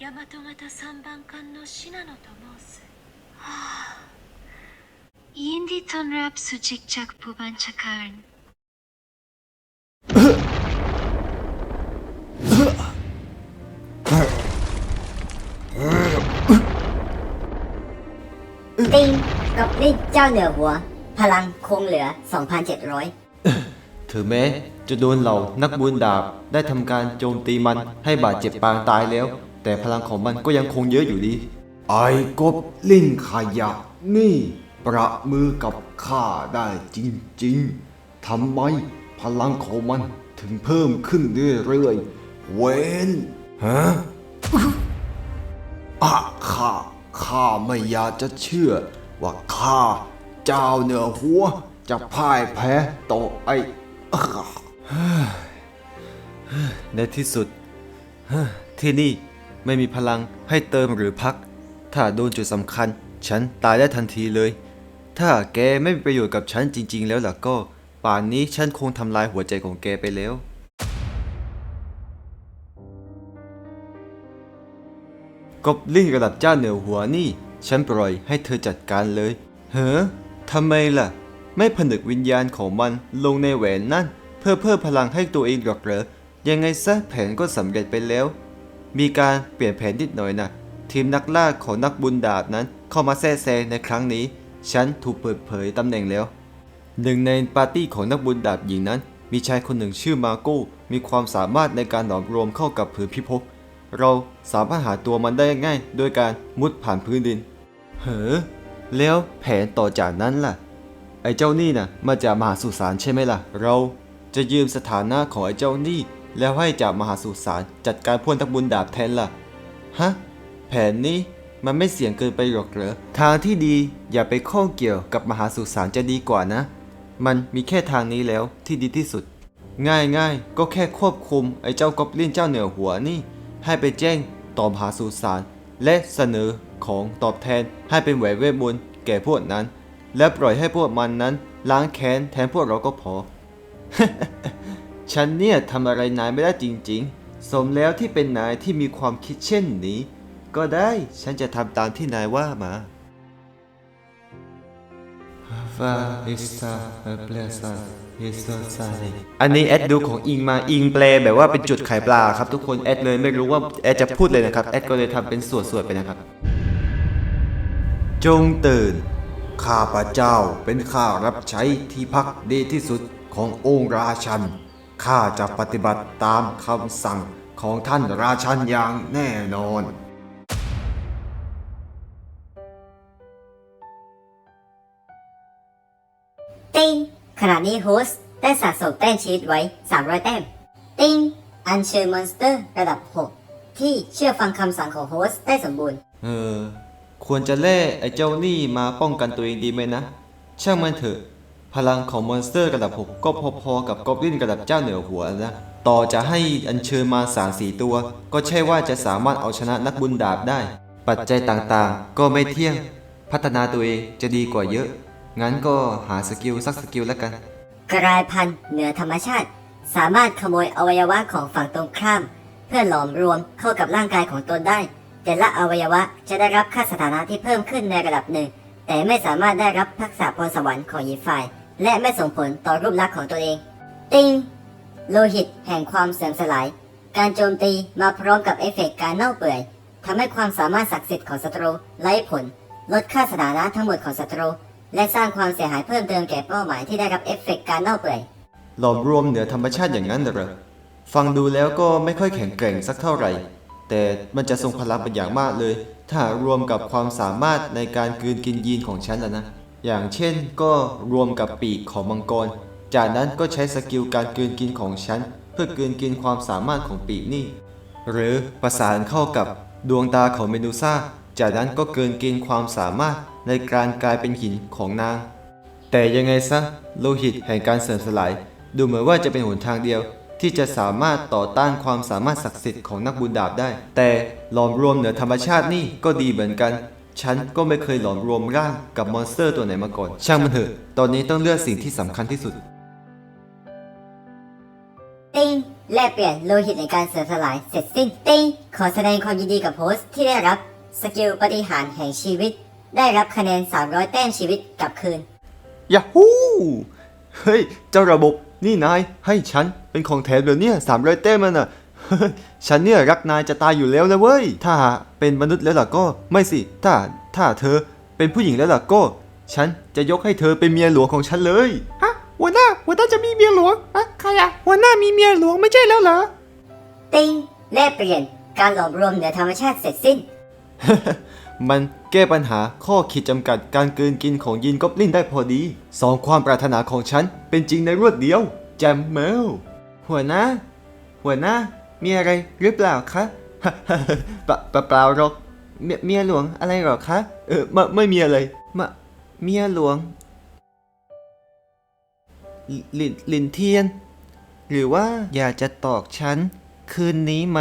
大和型三番艦の信濃と申す。はあ、ยินดีต้อนรับสู่จิกจักผู้บัญชาการ ติงกับลิเจ้าเหนือหัว พลังคงเหลือ 2,700 ถึงแม้จะโดนเหล่านักบุญดาบได้ทำการโจมตีมันให้บาดเจ็บปางตายแล้ว แต่พลังของมันก็ยังคงเยอะอยู่ดี ไอ้กบลิ้นขยะนี่ ประมือกับข้าได้จริงๆทำไมพลังของมันถึงเพิ่มขึ้นเรื่อยๆเวนฮะอะข้าข้าไม่อยากจะเชื่อ ว่าข้าเจ้าเหนือหัว จะพ่ายแพ้ต่อไอ้ในที่สุดที่นี่ ไม่มีพลังให้เติมหรือพัก ถ้าโดนจุดสำคัญ ฉันตายได้ทันทีเลย ถ้าแกไม่มีประโยชน์กับฉันจริง ๆ แล้วล่ะก็ ป่านนี้ฉันคงทำลายหัวใจของแกไปแล้วกบลิ่งระดับเจ้าเหนือหัวนี่ ฉันปล่อยให้เธอจัดการเลย เฮ้อทำไมล่ะ ไม่ผนึกวิญญาณของมันลงในแหวนนั่น เพื่อเพิ่มพลังให้ตัวเองหรอกเหรอ ยังไงซะแผนก็สำเร็จไปแล้ว มีการเปลี่ยนแผนนิดหน่อยนะทีมนักล่าของนักบุญดาบนั้นเข้ามาแทรกแซงในครั้งนี้ ฉันถูกเปิดเผยตำแหน่งแล้ว หนึ่งในปาร์ตี้ของนักบุญดาบหญิงนั้น มีชายคนหนึ่งชื่อมาโก้มีความสามารถในการหลอมรวมเข้ากับผืนพิภพเราสามารถหาตัวมันได้ง่ายโดยการมุดผ่านพื้นดินเฮ้อแล้วแผนต่อจากนั้นล่ะ ไอ้เจ้านี่น่ะมาจากมหาสุสานใช่ไหมล่ะ เราจะยืมสถานะของไอ้เจ้านี่ แล้วให้จากมหาสุสานจัดการพวกนักบุญดาบแทนล่ะ ฮะ แผนนี้มันไม่เสี่ยงเกินไปหรอกเหรอ ทางที่ดีอย่าไปข้องเกี่ยวกับมหาสุสานจะดีกว่านะ มันมีแค่ทางนี้แล้วที่ดีที่สุด ง่ายง่ายก็แค่ควบคุมไอ้เจ้ากอบลินเจ้าเหนือหัวนี่ ให้ไปแจ้งต่อมหาสุสานและเสนอของตอบแทนให้เป็นแหวนเวทมนต์แก่พวกนั้น และปล่อยให้พวกมันนั้นล้างแค้นแทนพวกเราก็พอ ฉันเนี่ยทำอะไรนายไม่ได้จริงๆ สมแล้วที่เป็นนายที่มีความคิดเช่นนี้ ก็ได้ฉันจะทำตามที่นายว่ามาว่าอิสตาเปลซาอิสตาซาอันนี้แอดดูของอิงมาอิงแปลแบบว่าเป็นจุดไข่ปลาครับ ทุกคนแอดเลยไม่รู้ว่าแอดจะพูดเลยนะครับ แอดก็เลยทำเป็นส่วนๆไปนะครับ จงตื่น ข้าพเจ้าเป็นข้ารับใช้ที่พักดีที่สุดขององค์ราชัน ข้าจะปฏิบัติตามคำสั่งของท่านราชันอย่างแน่นอน ติงขณะนี้โฮสต์ได้สะสมแต้มชีวิตไว้ 300 แต้ม ติงอัญเชิญมอนสเตอร์ระดับ 6 ที่เชื่อฟังคำสั่งของโฮสต์ได้สมบูรณ์ เออ ควรจะแล่ไอ้เจ้านี่มาป้องกันตัวเองดีไหมนะ ช่างมันเถอะ พลังของมอนสเตอร์ระดับ 6 ก็พอๆกับกอบลินระดับเจ้าเหนือหัวนะ ต่อจะให้อัญเชิญมาสามสี่ตัว ก็ใช่ว่าจะสามารถเอาชนะนักบุญดาบได้ ปัจจัยต่างๆ ก็ไม่เที่ยง พัฒนาตัวเองจะดีกว่าเยอะ งั้นก็หาสกิลสักสกิลแล้วกัน กลายพันธุ์เหนือธรรมชาติ สามารถขโมยอวัยวะของฝั่งตรงข้าม เพื่อหลอมรวมเข้ากับร่างกายของตนได้ แต่ละอวัยวะจะได้รับค่าสถานะที่เพิ่มขึ้นในระดับหนึ่ง แต่ไม่สามารถได้รับทักษะพรสวรรค์ของอีกฝ่าย และไม่ส่งผลต่อรูปลักษณ์ของตัวเอง ติงโลหิตแห่งความเสื่อมสลาย การโจมตีมาพร้อมกับเอฟเฟกต์การเน่าเปื่อยทำให้ความสามารถศักดิ์สิทธิ์ของศัตรูไร้ผล ลดค่าสถานะทั้งหมดของศัตรู และสร้างความเสียหายเพิ่มเติมแก่เป้าหมายที่ได้รับเอฟเฟกต์การเน่าเปื่อย หลอมรวมเหนือธรรมชาติอย่างนั้นเหรอฟังดูแล้วก็ไม่ค่อยแข็งแกร่งสักเท่าไหร่ แต่มันจะทรงพลังเป็นอย่างมากเลย ถ้ารวมกับความสามารถในการกืนกินยีนของฉันแล้วนะ อย่างเช่นก็รวมกับปีกของมังกร จากนั้นก็ใช้สกิลการกลืนกินของฉัน เพื่อกลืนกินความสามารถของปีกนี่ หรือประสานเข้ากับดวงตาของเมดูซ่า จากนั้นก็เกินกินความสามารถในการกลายเป็นหินของนาง แต่ยังไงซะโลหิตแห่งการเสื่อมสลาย ดูเหมือนว่าจะเป็นหนทางเดียว ที่จะสามารถต่อต้านความสามารถศักดิ์สิทธิ์ของนักบุญดาบได้ แต่หลอมรวมเหนือธรรมชาตินี่ก็ดีเหมือนกัน ฉันก็ไม่เคยหลอมรวมร่างกับมอนสเตอร์ตัวไหนมาก่อน ช่างมันเถอะ ตอนนี้ต้องเลือกสิ่งที่สำคัญที่สุด ติงแลกเปลี่ยนโลหิตในการเสื่อมสลายเสร็จสิ้น ติ้งขอแสดงความยินดีกับโพสต์ที่ได้รับสกิลปฏิหารย์แห่งชีวิต ได้รับคะแนน 300 แต้มชีวิตกลับคืน ยาฮูเฮ้ย เจ้าระบบ นี่นายให้ฉันเป็นของแถมเดี๋ยวเนี่ยสามร้อยแต้มมันอะเฮ้ย ฉันเนี่ยรักนายจะตายอยู่แล้วนะเว้ย ถ้าหากเป็นมนุษย์แล้วล่ะก็ไม่สิ ถ้าถ้าเธอเป็นผู้หญิงแล้วล่ะก็ ฉันจะยกให้เธอเป็นเมียหลวงของฉันเลยฮะหัวหน้าหัวหน้าจะมีเมียหลวงอะใครอะหัวหน้ามีเมียหลวงไม่ใช่แล้วเหรอ ติ้งแลกเปลี่ยนการหลอมรวมเหนือธรรมชาติเสร็จสิ้น มันแก้ปัญหาข้อขีดจำกัดการกลืนกินของยีนกอบลินได้พอดี สองความปรารถนาของฉันเป็นจริงในรวดเดียวแจมเมลหัวหน้า หัวหน้า มีอะไรหรือเปล่าคะปะปะเปล่าหรอกเมียเมียหลวงอะไรหรอคะเออไม่ไม่มีอะไรมาเมียหลวงลินลินเทียน หรือว่าอยากจะตอกฉันคืนนี้ไหม